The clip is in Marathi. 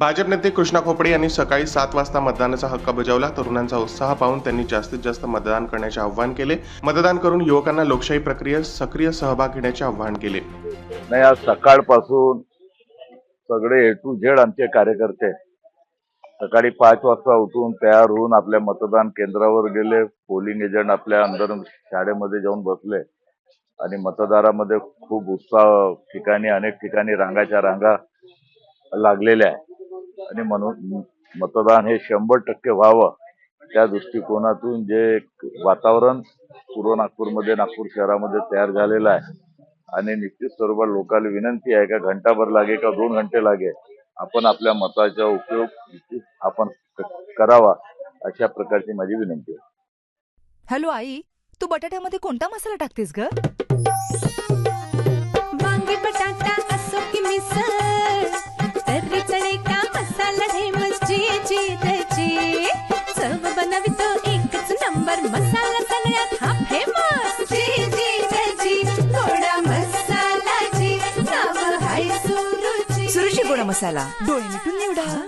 भाजप नेते कृष्णा खोपडे यांनी सकाळी सात वाजता मतदानाचा हक्क बजावला. तरुणांचा उत्साह पाहून त्यांनी जास्तीत जास्त मतदान करण्याचे आवाहन केले. मतदान करून युवकांना लोकशाही प्रक्रियेत सक्रिय सहभाग घेण्याचे आवाहन केले. नाही आज सकाळपासून सगळे ए टू झेड आमचे कार्यकर्ते सकाळी पाच वाजता उठून तयार होऊन आपल्या मतदान केंद्रावर गेले. पोलिंग एजंट आपल्या अंदर शाळेमध्ये जाऊन बसले आणि मतदारामध्ये खूप उत्साह ठिकाणी अनेक ठिकाणी रांगाच्या रांगा लागलेल्या आहे आणि म्हणून मतदान हे शंभर टक्के व्हावं त्या दृष्टिकोनातून जे वातावरण पूर्व नागपूरमध्ये नागपूर शहरामध्ये तयार झालेलं आहे. आणि निश्चित स्वरूपात लोकांना विनंती आहे का घंटाभर लागे का दोन घंटे लागे आपण आपल्या मताचा उपयोग आपण करावा अशा प्रकारची माझी विनंती आहे. हॅलो आई तू बटाट्यामध्ये कोणता मसाला टाकतेस ग? मसाला जी नाव हाय